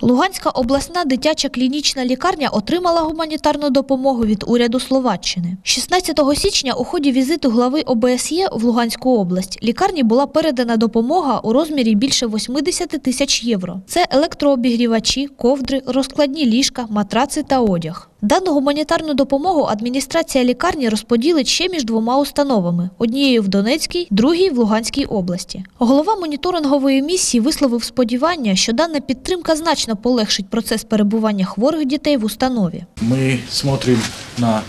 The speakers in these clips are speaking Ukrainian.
Луганська обласна дитяча клінічна лікарня отримала гуманітарну допомогу від уряду Словаччини. 16 січня у ході візиту глави ОБСЄ в Луганську область лікарні була передана допомога у розмірі більше 80 тисяч євро. Це електрообігрівачі, ковдри, розкладні ліжка, матраци та одяг. Дану гуманітарну допомогу адміністрація лікарні розподілить ще між двома установами: однією в Донецькій, другій в Луганській області. Голова моніторингової місії висловив сподівання, що дана підтримка значно полегшить процес перебування хворих дітей в установі. Мы смотрим на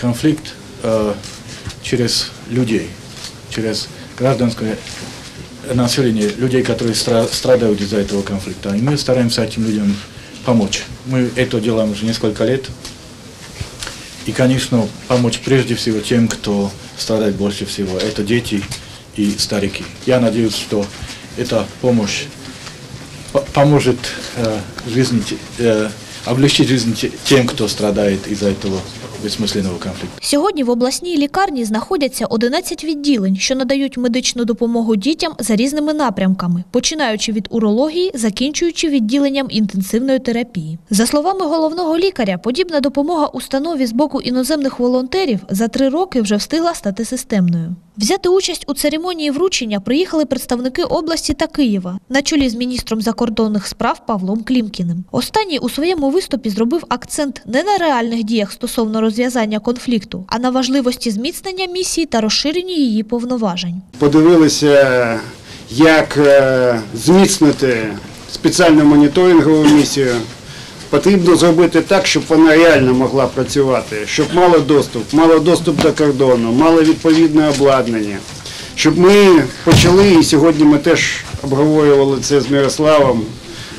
конфликт э, через людей, через гражданское население, людей, которые стра- страдают из-за этого конфликта. И мы стараемся этим людям Помочь. Мы это делаем уже несколько лет. И, конечно, помочь прежде всего тем, кто страдает больше всего. Это дети и старики. Я надеюсь, что эта помощь по- поможет э, жизни, э, облегчить жизнь те- тем, кто страдает из-за этого бессмысленного конфликта. Сьогодні в обласній лікарні знаходяться 11 відділень, що надають медичну допомогу дітям за різними напрямками, починаючи від урології, закінчуючи відділенням інтенсивної терапії. За словами головного лікаря, подібна допомога установі з боку іноземних волонтерів за три роки вже встигла стати системною. Взяти участь у церемонії вручення приїхали представники області та Києва на чолі з міністром закордонних справ Павлом Клімкіним. Останній у своєму виступі зробив акцент не на реальних діях стосовно розв'язання конфлікту, а на важливості зміцнення місії та розширенні її повноважень. подивилися, як е, зміцнити спеціальну моніторингову місію. Потрібно зробити так, щоб вона реально могла працювати, щоб мала доступ, мала доступ до кордону, мала відповідне обладнання. Щоб ми почали, і сьогодні ми теж обговорювали це з Мирославом,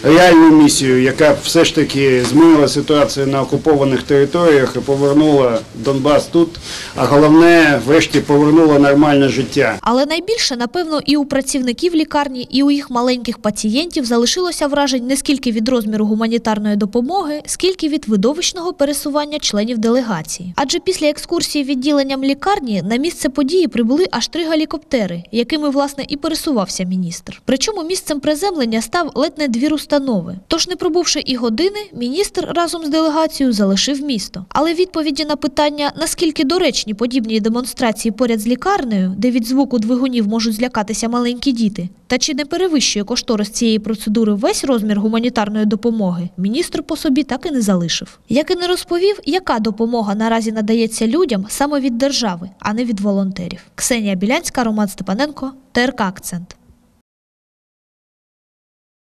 реальну місію, яка все ж таки змінила ситуацію на окупованих територіях і повернула Донбас тут, а головне, врешті повернула нормальне життя. Але найбільше, напевно, і у працівників лікарні, і у їх маленьких пацієнтів залишилося вражень не скільки від розміру гуманітарної допомоги, скільки від видовищного пересування членів делегації. Адже після екскурсії відділенням лікарні на місце події прибули аж три гелікоптери, якими власне і пересувався міністр. Причому місцем приземлення став ледь не двір установи. Тож, не пробувши і години, міністр разом з делегацією залишив місто. Але відповіді на питання, наскільки доречні подібні демонстрації поряд з лікарнею, де від звуку двигунів можуть злякатися маленькі діти, та чи не перевищує кошторис цієї процедури весь розмір гуманітарної допомоги, міністр по собі так і не залишив. Як і не розповів, яка допомога наразі надається людям саме від держави, а не від волонтерів. Ксенія Білянська, Роман Степаненко, ТРК Акцент.